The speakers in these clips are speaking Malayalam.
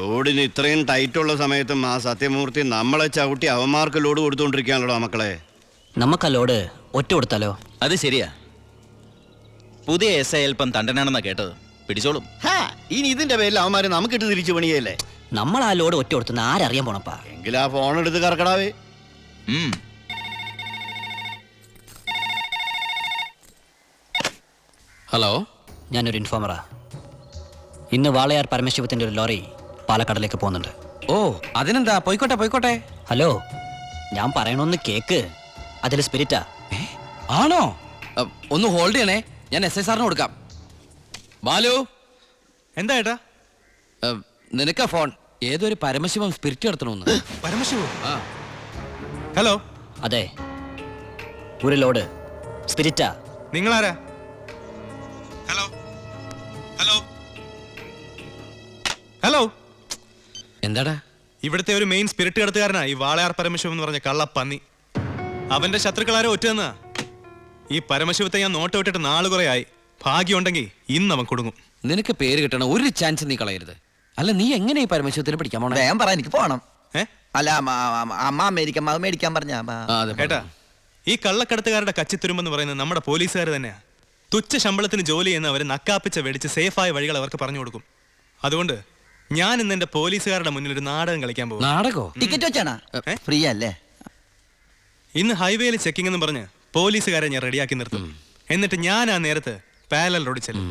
ലോഡിന് ഇത്രയും ടൈറ്റ് ഉള്ള സമയത്തും ആ സത്യമൂർത്തി നമ്മളെ ചവിട്ടി അവന്മാർക്ക് ലോഡ് കൊടുത്തോണ്ടിരിക്കാണല്ലോ മക്കളെ. നമുക്ക് ആ ലോഡ് ഒറ്റ കൊടുത്താലോ? അത് ശരിയാ. പുതിയ എസ് ഐ അല്പം തണ്ടനാണെന്നാ കേട്ടത്. പിടിച്ചോളും. ഹാ, ഇനി ഇതിന്റെ പേരിൽ അവന്മാര് നമുക്കിട്ട് തിരിച്ചു പണിയല്ലേ? നമ്മൾ ആ ലോഡ് ഒറ്റ കൊടുത്തുന്ന ആരറിയാൻ പോണപ്പാ? എങ്കിൽ ആ ഫോൺ എടുത്ത് കറക്കടാവേ. ഉം. ഹലോ? ഞാനൊരു ഇൻഫോമറാ. ഇന്ന് വാളയാർ പരമശിവത്തിന്റെ ഒരു ലോറി പാലക്കാടിലേക്ക് പോകുന്നുണ്ട്. ഓ അതിനെന്താ? പോയിക്കോട്ടെ പോയിക്കോട്ടെ. ഹലോ ഞാൻ പറയണൊന്ന് കേക്ക്. അതിൽ സ്പിരിറ്റാ ആണോ? ഒന്ന് ഹോൾഡ് ചെയ്യണേ. ഞാൻ എസ് ഐ സാറിന് കൊടുക്കാം. ബാലു. എന്താ ഏട്ടാ? നിനക്കാ ഫോൺ ഏതൊരു പരമശിവം സ്പിരിറ്റ് നടത്തണമെന്ന് പരമശിവം ആ. ഹലോ. അതെ. ഒരു ലോഡ്. സ്പിരിറ്റാ നിങ്ങളാരാ? ഹലോ. ഹലോ. ഹലോ. എന്താടാ? ഇവിടുത്തെ ഒരു മെയിൻ സ്പിരിറ്റ് കടത്തുകാരനാ ഈ വാളയാർ പരമശിവം എന്ന് പറഞ്ഞ കള്ളപ്പന്നി. അവന്റെ ശത്രുക്കളാരോ ഒറ്റെന്നാ ഈ പരമശിവത്തെ ഞാൻ നോട്ട് വിട്ടിട്ട് നാൾ കുറെ ആയി. ഭാഗ്യമുണ്ടെങ്കിൽ ഇന്ന് അവൻ കൊടുങ്ങും. നിനക്ക് പേര് കിട്ടണ ഒരു ചാൻസ് നീ കളയരുത്. അല്ല നീ എങ്ങനെ ഈ പരമശിവത്തിന് പിടിക്കാൻ പോണേ? വേഗം പറ എനിക്ക് പോണം. ഏ? അല്ല അമ്മ അമ്മ- അമ്മ അത് മേടിക്കാൻ പറഞ്ഞ ആ, അതെ, കേട്ടാ ഈ കള്ളക്കടത്തുകാരുടെ കച്ചിത്തുരുമ്പെന്ന് പറയുന്നത് നമ്മുടെ പോലീസുകാർ തന്നെയാ. തുച്ഛ ശമ്പളത്തിന് ജോലി ചെയ്യുന്ന അവരെ നക്കാപ്പിച്ച വെടിച്ച് സേഫായ വഴികൾ അവർക്ക് പറഞ്ഞു കൊടുക്കും. അതുകൊണ്ട് ഞാൻ ഇന്ന് എന്റെ പോലീസുകാരുടെ മുന്നിൽ ഒരു നാടകം കളിക്കാൻ പോകും നാടകോ? ടിക്കറ്റ് വെച്ചാണോ? ഏ? ഫ്രീ അല്ലേ ഇന്ന് ഹൈവേയിൽ ചെക്കിംഗ് എന്ന് പറഞ്ഞ് പോലീസുകാരെ ഞാൻ റെഡിയാക്കി നിർത്തും. എന്നിട്ട് ഞാൻ ആ നേരത്ത് പാരലൽ റോഡ് ചെല്ലും.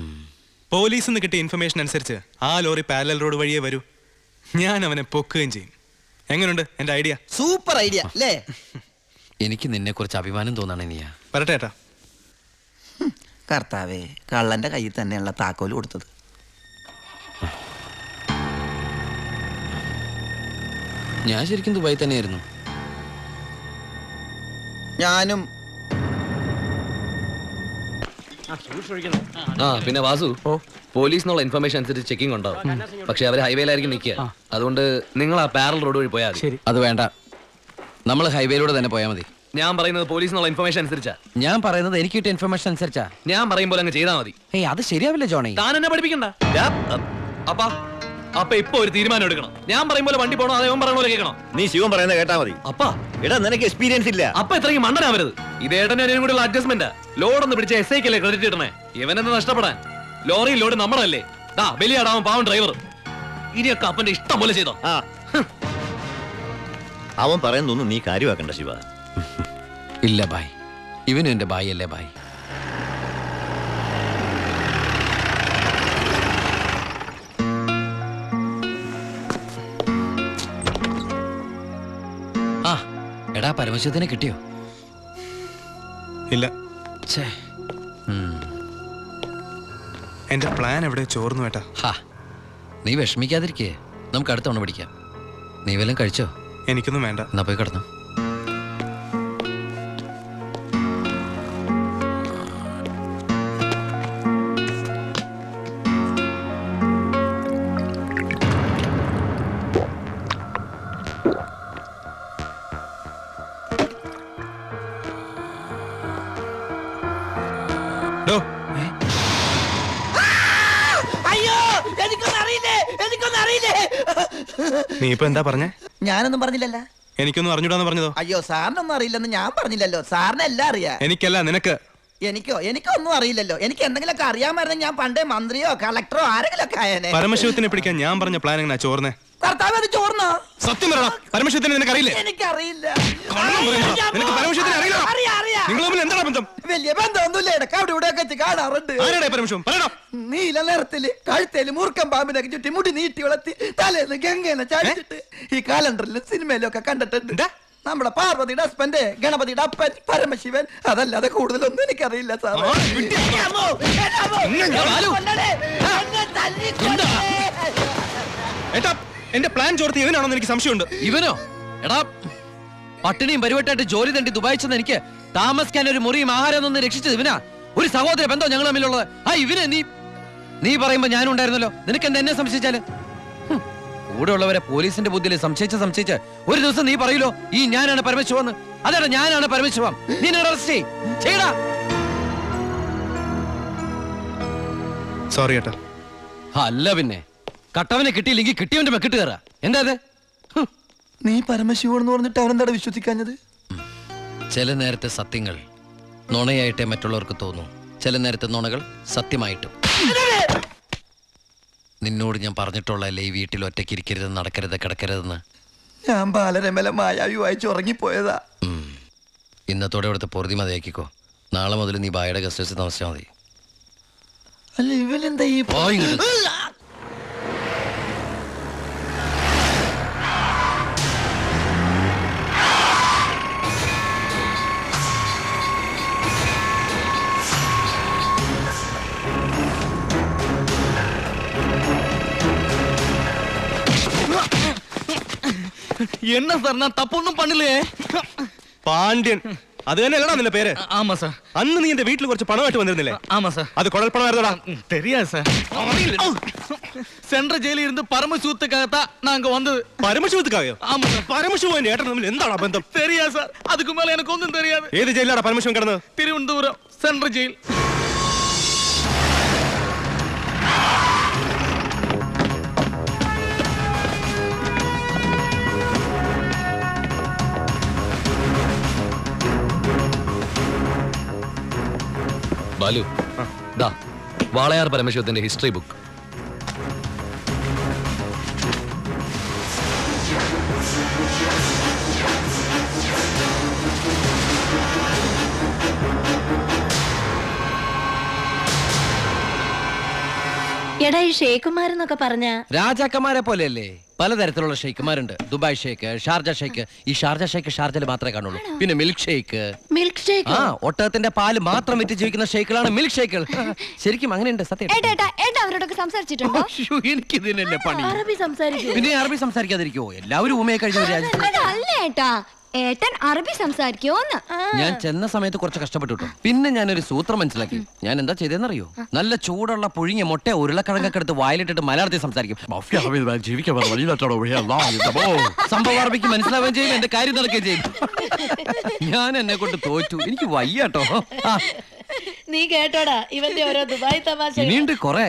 പോലീസിൽ നിന്ന് കിട്ടിയ ഇൻഫർമേഷൻ അനുസരിച്ച് ആ ലോറി പാരലൽ റോഡ് വഴിയേ വരൂ. ഞാൻ അവനെ പൊക്കുകയും ചെയ്യും. എങ്ങനെയുണ്ട് എന്റെ ഐഡിയ സൂപ്പർ ഐഡിയ അല്ലേ എനിക്ക് നിന്നെ കുറിച്ച് അഭിമാനം തോന്നാണ് പറട്ടെ വരട്ടെ ഏട്ടാ. കർത്താവേ കള്ളന്റെ കയ്യിൽ തന്നെയുള്ള താക്കോൽ കൊടുത്തത്. ഞാൻ ശരിക്കും ദുബായി തന്നെയായിരുന്നു. ഞാനും ആ പിന്നെ വാസു പോലീസിനുള്ള ഇൻഫർമേഷൻ അനുസരിച്ച് ചെക്കിംഗ് ഉണ്ടാവും. പക്ഷെ അവർ ഹൈവേയിലായിരിക്കും നിൽക്കുക. അതുകൊണ്ട് നിങ്ങൾ ആ പാരൽ റോഡ് വഴി പോയാൽ അത് വേണ്ട. നമ്മൾ ഹൈവേയിലൂടെ തന്നെ പോയാൽ മതി. ഞാൻ പറയുന്നത് പോലീസിനുള്ള ഇൻഫർമേഷൻ അനുസരിച്ചാ. ഞാൻ പറയുന്നത് എനിക്ക് കിട്ടിയ ഇൻഫർമേഷൻ അനുസരിച്ചാ. ഞാൻ പറയുമ്പോൾ അങ്ങ് ചെയ്താൽ മതി. ഏയ് അത് ശരിയാവില്ല ജോണി. താൻ എന്നെ പഠിപ്പിക്കണ്ട. അപ്പാ. അപ്പൊ ഇപ്പൊ ഒരു തീരുമാനം എടുക്കണം. ഞാൻ പറയും പോലെ വണ്ടി പോകണോ അതേ പറയുന്ന പോലെ കേൾക്കണം? നീ ശിവൻ പറയുന്നത് കേട്ടാ മതി. അപ്പ. എടാ നിനക്ക് എക്സ്പീരിയൻസ് ഇല്ല. അപ്പൊ ഇത്രയും മണ്ടനാവരുത്. ഇത് ഏട്ടനും കൂടെ ഉള്ള അഡ്ജസ്റ്റ്മെന്റ് ലോഡ് ഒന്ന് പിടിച്ച എസ് ഐക്കല്ലേ ക്രെഡിറ്റ് ഇടണേ. ഇവനെന്ന് നഷ്ടപ്പെടാൻ? ലോറി ലോഡ് നമ്മളല്ലേ? ദാ ബലിയാടാവും പാവം ഡ്രൈവർ ഇനിയൊക്കെ അപ്പന്റെ ഇഷ്ടം പോലെ ചെയ്തോ. അവൻ പറയുന്നൊന്നും നീ കാര്യമാക്കണ്ട ശിവ. ഇല്ല ബായ്. ഇവനും എന്റെ ബായ് അല്ലേ ബായ്. എടാ പരമശിവത്തിനെ കിട്ടിയോ? ഇല്ല. ഛേ. എന്റെ പ്ലാൻ എവിടെ? ചോർന്നു ഏട്ടാ. ഹാ നീ വിഷമിക്കാതിരിക്കേ. നമുക്ക് അടുത്ത തവണ പിടിക്കാം. നീ വല്ലതും കഴിച്ചോ? എനിക്കൊന്നും വേണ്ട. എന്നാ പോയി കിടന്നു. അയ്യോ എനിക്കൊന്നും അറിയില്ലേ എനിക്കൊന്നും അറിയില്ലേ നീ ഇപ്പൊ എന്താ പറഞ്ഞേ? ഞാനൊന്നും പറഞ്ഞില്ലല്ലോ. എനിക്കൊന്നും അറിഞ്ഞൂടാന്ന് പറഞ്ഞതോ? അയ്യോ സാറിനൊന്നും അറിയില്ലെന്ന് ഞാൻ പറഞ്ഞില്ലല്ലോ. സാറിനെല്ലാം അറിയാം. എനിക്കല്ല നിനക്ക്. എനിക്കോ? എനിക്കൊന്നും അറിയില്ലല്ലോ. എനിക്ക് എന്തെങ്കിലുമൊക്കെ അറിയാമായിരുന്നെങ്കിൽ ഞാൻ പണ്ടേ മന്ത്രിയോ കളക്ടറോ ആരെങ്കിലും ഒക്കെ ആയേനെ. പരമശിവത്തിനെ പിടിക്കാൻ ഞാൻ പറഞ്ഞ പ്ലാൻ എങ്ങനെയാ ചോർന്നേ കർത്താവ് അത് ചോർന്നോ സത്യം പറയണം പരമശിവത്തിനെ നിനക്ക് അറിയില്ലേ? എനിക്കറിയില്ല. കള്ളം പറയുന്നോ? നിനക്ക് പരമശിവത്തിനെ അറിയില്ല അറിയാം അറിയാം. നിങ്ങൾ തമ്മിൽ എന്താണ് ബന്ധം? വലിയ ബന്ധമൊന്നുമില്ല. ഇടയ്ക്ക് അവിടെ ഇവിടെ ഒക്കെ കാണാറുണ്ട്. ആരുടെ പരമശിവം? പറയണം നീല നിറത്തിൽ കഴുത്തേൽ മൂർക്കം പാമ്പിനൊക്കെ ചുറ്റി മുടി നീട്ടി വളർത്തി തലേന്ന് ഗംഗേനെ ചാടിച്ചിട്ട് ഈ കാലണ്ടറിലും സിനിമയിലും ഒക്കെ കണ്ടിട്ടുണ്ട്. എന്താ? നമ്മുടെ പാർവതിയുടെ ഹസ്ബൻഡ് ഗണപതിയുടെ അപ്പൻ പരമശിവൻ. അതല്ലാതെ കൂടുതലൊന്നും എനിക്കറിയില്ല. ഏട്ടാ എന്റെ പ്ലാൻ ചോർത്തി ഇവനാണെന്ന് എനിക്ക് സംശയമുണ്ട്. ഇവനോ? എടാ പട്ടിണിയും പരിവട്ടായിട്ട് ജോലി തണ്ടി ദുബായി ചെന്ന് എനിക്ക് താമസിക്കാൻ ഒരു മുറിയും ആഹാരം ഒന്ന് രക്ഷിച്ചത് ഇവനാ. ഒരു സഹോദര ബന്ധം ഞങ്ങൾ തമ്മിലുള്ളത്. ആ ഇവനെ നീ നീ പറയുമ്പോ ഞാനുണ്ടായിരുന്നല്ലോ. നിനക്ക് എന്താ എന്നെ സംശയിച്ചാൽ? കൂടെ ഉള്ളവരെ പോലീസിന്റെ ബുദ്ധിയിൽ സംശയിച്ച് സംശയിച്ച് ഒരു ദിവസം നീ പറയൂലോ ഈ ഞാനാണ് പരമശിവന്ന്. അതേടാ ഞാനാണ് പരമശിവം. നീ അറസ്റ്റ് ചെയ്യടാ. സോറി ഏട്ടാ. അല്ല പിന്നെ. കട്ടവനെ കിട്ടിയില്ലെങ്കിൽ കിട്ടിയവന്റെ മെക്കിട്ട് കയറാ. എന്താ അത് നീ പരമശിവൻ എന്ന് പറഞ്ഞിട്ട് അവരെന്താണ് വിശ്വസിക്കാഞ്ഞത്? ചില നേരത്തെ സത്യങ്ങൾ നുണയായിട്ടേ മറ്റുള്ളവർക്ക് തോന്നും. ചില നേരത്തെ നുണകൾ സത്യമായിട്ടും. നിന്നോട് ഞാൻ പറഞ്ഞിട്ടുള്ളതല്ലേ ഈ വീട്ടിൽ ഒറ്റയ്ക്ക് ഇരിക്കരുത് നടക്കരുത് കിടക്കരുതെന്ന്? ഞാൻ ബാലരമല മായാവി വായിച്ച് ഉറങ്ങിപ്പോയതാ. ഇന്നത്തോടെ ഇവിടുത്തെ പൊറുതി മതിയാക്കിക്കോ. നാളെ മുതൽ നീ ബായുടെ ഗസ്റ്റ് ഹൗസിൽ താമസിച്ചാൽ മതി. അല്ല ഇവനെന്താ ഈ என்ன சார்? நான் தப்பு தப்பொன்னும் பண்ணலையே. பாண்டியன். அது என்ன இல்லடா அந்த பேரு? ஆமா சார். அண்ணு நீ இந்த வீட்டுல கொஞ்சம் பணம் வெட்டு வந்திருந்தே ஆமா சார். அது குடல் பணம் வேறடா தெரியாது சார். சென்ற ஜெயில இருந்து பரமசிவத்துக்காக நாங்க வந்தது. பரமசிவத்துக்காக ஆமா சார். பரமசிவம் என் ஏட்டன் நம்ம எந்தடா பந்தம் தெரியாது சார். அதுக்கு மேல எனக்கு ஒன்றும் தெரியாது. ஏது ஜெயிலடா பரமசிவம் கிடந்தது? திருவனந்தபுரம் சென்ற ஜெயில். വാളയാർ പരമശിവത്തിന്റെ ഹിസ്റ്ററി ബുക്ക് എടാ ഈ ഷേക്കുമാരെന്നൊക്കെ പറഞ്ഞ രാജാക്കന്മാരെ പോലെയല്ലേ പലതരത്തിലുള്ള ഷെയ്ക്കുമാരുണ്ട് ദുബായ് ഷേക്ക് ഷാർജ ഷേക്ക് ഈ ഷാർജ ഷേക്ക് ഷാർജയിൽ മാത്രമേ കാണുള്ളൂ പിന്നെ മിൽക്ക് ഷേക്ക് മിൽക്ക് ഷേക്ക് ആ ഒട്ടകത്തിന്റെ പാൽ മാത്രം വിറ്റ് ജീവിക്കുന്ന ഷേക്കുകളാണ് മിൽക്ക് ഷേക്കുകൾ ശരിക്കും അങ്ങനെയുണ്ട് സത്യം ഏട്ടാ ഏട്ടാ ഏട്ടാ അവരോടൊക്കെ സംസാരിച്ചിട്ടുണ്ടോ അയ്യോ, എനിക്കിതിനല്ലേ പണി അറബി സംസാരിക്കും പിന്നെ അറബി സംസാരിക്കാതിരിക്കോ എല്ലാവരും ഊമയെ കഴിഞ്ഞ ഒരു രാജ്യത്ത് അതല്ല ഏട്ടാ ഏട്ടൻ അറബി സംസാരിക്കോന്ന് ഞാൻ ചെന്ന സമയത്ത് കുറച്ച് കഷ്ടപ്പെട്ടു കേട്ടോ. പിന്നെ ഞാനൊരു സൂത്രം മനസ്സിലാക്കി. ഞാൻ എന്താ ചെയ്തെന്നറിയോ? നല്ല ചൂടുള്ള പുഴുങ്ങിയ മുട്ട ഉരുളക്കിഴങ്ങൊക്കെ എടുത്ത് വായിലിട്ടിട്ട് മലയാളത്തിൽ സംസാരിക്കും. സംഭവം അറബിക്ക് മനസ്സിലാവുകയും ചെയ്യും എന്റെ കാര്യം നടക്കുകയും ചെയ്യും. ഞാൻ എന്നെ കൊണ്ട് തോറ്റു. എനിക്ക് വയ്യാട്ടോ നീ കേട്ടോടാ ഇവന്റെ ഓരോ ദുബായ് തമാശ. ഇനിയുണ്ട് കൊറേ.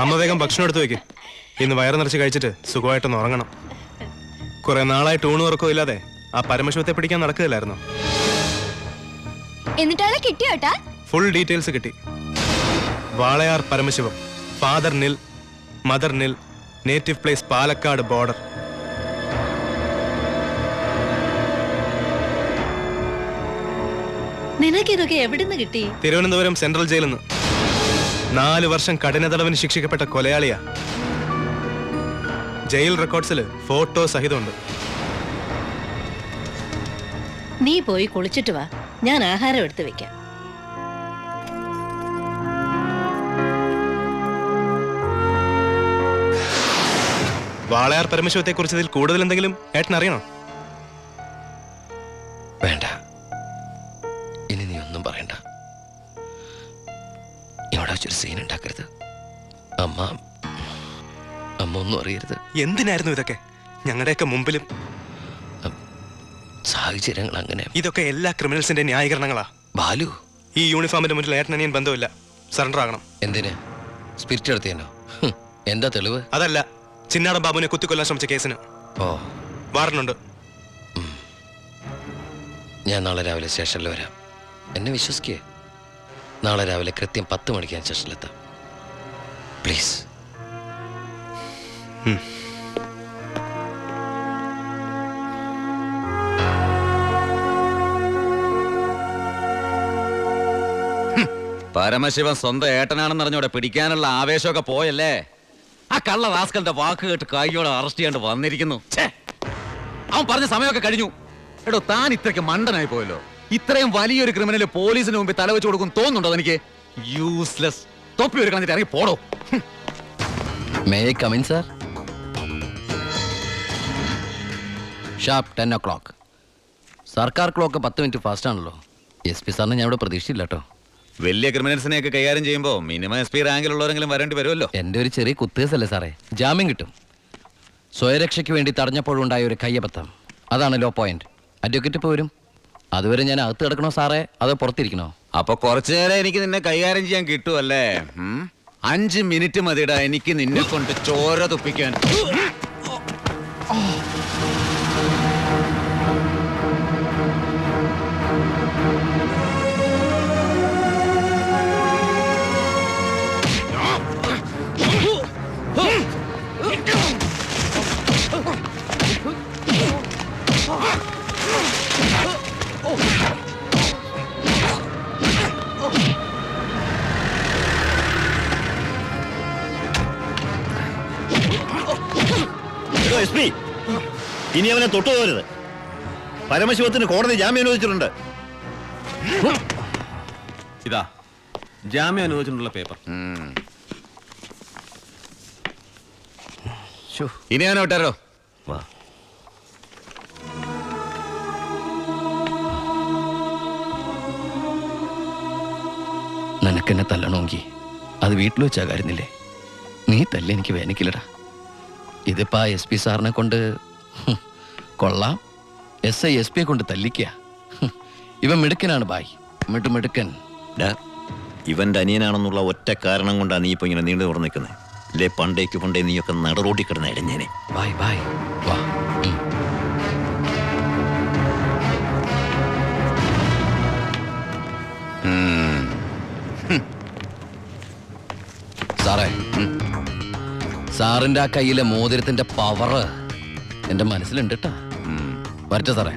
അമ്മ വേഗം ഭക്ഷണം എടുത്തു വെക്ക്. ഇന്ന് വയറ് നിറച്ച് കഴിച്ചിട്ട് സുഖമായിട്ടൊന്ന് ഉറങ്ങണം. കുറെ നാളായിട്ട് ഊണും ഉറക്കവും ഇല്ലാതെ. ആ പരമശിവത്തെ പിടിക്കാൻ നടക്കുകയില്ലായിരുന്നു? എന്നിട്ടാളെ കിട്ടിയോ ഏട്ടാ? ഫുൾ ഡീറ്റെയിൽസ് കിട്ടി. Walayar Paramasivam father nil mother nil native place Palakkad border നിനക്കിതൊക്കെ എവിടുന്ന് കിട്ടി? തിരുവനന്തപുരം സെൻട്രൽ ജയിലിൽ നിന്ന് നാല് വർഷം കഠിന തടവിന് ശിക്ഷിക്കപ്പെട്ട കൊലയാളിയാ. Jail റെക്കോർഡ്സിൽ photo സഹിതമുണ്ട്. നീ പോയി കുളിച്ചിട്ട് വാ. ഞാൻ ആഹാരം എടുത്തു വെക്കാം. വാളയാർ പരമശിവത്തെ കുറിച്ച് ഇതിൽ കൂടുതൽ എന്തെങ്കിലും ഏട്ടൻ അറിയണോ? വേണ്ട. ഇനി നീ ഒന്നും പറയണ്ട. ഇവിടെ വെച്ചൊരു സീൻ ഉണ്ടാക്കരുത്. അമ്മ അമ്മ ഒന്നും അറിയരുത്. എന്തിനായിരുന്നു ഇതൊക്കെ? ഞങ്ങളുടെയൊക്കെ മുമ്പിലും സാഹചര്യങ്ങൾ അങ്ങനെ ഇതൊക്കെ എല്ലാ ക്രിമിനൽസിന്റെ ന്യായീകരണങ്ങളാ. ബാലു? ഈ യൂണിഫോമിന്റെ മുന്നിൽ ഏട്ടനനിയൻ ബന്ധമില്ല സറണ്ടർ ആകണം എന്തിന്? സ്പിരിറ്റ് എടുത്തേനോ എന്താ തെളിവ്? അതല്ല ചിന്നാടൻ ബാബുവിനെ കുത്തിക്കൊല്ലാൻ ശ്രമിച്ച കേസിന്. ഓ. വാറണ്ടുണ്ട് ഞാൻ നാളെ രാവിലെ സ്റ്റേഷനിൽ വരാം. എന്നെ വിശ്വസിക്കേ? നാളെ രാവിലെ കൃത്യം പത്ത് മണിക്ക് ഞാൻ സ്റ്റേഷനിലെത്താം. പ്ലീസ്. പരമശിവൻ സ്വന്തം ഏട്ടനാണെന്ന് അറിഞ്ഞോടെ പിടിക്കാനുള്ള ആവേശമൊക്കെ പോയല്ലേ? ആ കള്ള റാസ്കലിന്റെ വാക്ക് കേട്ട് കൈയോടെ അറസ്റ്റ് ചെയ്യാണ്ട് വന്നിരിക്കുന്നു. അവൻ പറഞ്ഞ സമയമൊക്കെ കഴിഞ്ഞു. എടോ താൻ ഇത്രയ്ക്ക് മണ്ടനായി പോയല്ലോ. ഇത്രയും വലിയൊരു ക്രിമിനൽ പോലീസിന് മുമ്പിൽ തലവെച്ച് കൊടുക്കും തോന്നുന്നുണ്ടോ എനിക്ക് യൂസ്ലെസ് തൊപ്പി ഒരു കളഞ്ഞിട്ട് ഇറങ്ങി പോടോ. May come in sir sharp ten o'clock സർക്കാർ ക്ലോക്ക് പത്ത് മിനിറ്റ് ഫാസ്റ്റ് ആണല്ലോ. എസ് പി സാറിന് ഞാൻ ഇവിടെ പ്രതീക്ഷയില്ല കേട്ടോ. വലിയ ക്രിമിനൽസിനെയൊക്കെ കൈകാര്യം ചെയ്യുമ്പോൾ മിനിമം എസ് പി റാങ്കിലുള്ളവരെങ്കിലും വരേണ്ടി വരുമല്ലോ. എന്റെ ഒരു ചെറിയ കുത്തേസല്ലേ സാറേ? ജാമ്യം കിട്ടും. സ്വയരക്ഷയ്ക്ക് വേണ്ടി തടഞ്ഞപ്പോഴുണ്ടായ ഒരു കയ്യബദ്ധം. അതാണ് ലോ പോയിന്റ് അഡ്വക്കേറ്റ് പോരും വരും. അതുവരെ ഞാൻ അകത്ത് കിടക്കണോ സാറേ? അതോ പുറത്തിരിക്കണോ? അപ്പൊ കുറച്ചു നേരം എനിക്ക് നിന്നെ കൈകാര്യം ചെയ്യാൻ കിട്ടുമല്ലേ? അഞ്ച് മിനിറ്റ് മതിടാ എനിക്ക് നിന്നെ കൊണ്ട് ചോര തുപ്പിക്കാൻ. ഇനി അവനെ തൊട്ടു പോരുത് പരമശിവത്തിന് കോടതി ജാമ്യം അനുവദിച്ചിട്ടുണ്ട്. ഇതാ ജാമ്യം അനുവദിച്ചിട്ടുള്ള പേപ്പർ. ഇനി ഞാൻ വിട്ടാരോ? നിനക്കെന്നെ തല്ലണമെങ്കിൽ അത് വീട്ടിൽ വെച്ചാ കാര്യന്നില്ലേ നീ തല്ല എനിക്ക് വേനിക്കില്ലടാ ഇതിപ്പോ ആ എസ് പി സാറിനെ കൊണ്ട് കൊള്ളാം. എസ് ഐ എസ് പിയെ കൊണ്ട് തല്ലിക്കുക ഹും, ഇവൻ മിടുക്കനാണ് ബായ് മിട്ടു മിടുക്കൻ. ഇവന്റെ അനിയനാണെന്നുള്ള ഒറ്റ കാരണം കൊണ്ടാണ് നീ ഇപ്പൊ ഇങ്ങനെ നീണ്ടു തുറന്നു നിൽക്കുന്നത് ഇല്ലേ പണ്ടേക്ക് പണ്ടേ നീയൊക്കെ നടറോട്ടി കിടന്ന ഇടഞ്ഞേനെ. ബായ് ബായ് വാ. സാറേ സാറിന്റെ ആ കയ്യിലെ മോതിരത്തിന്റെ പവറ് എന്റെ മനസ്സിലുണ്ട് കേട്ടാ വരട്ടെ സാറേ.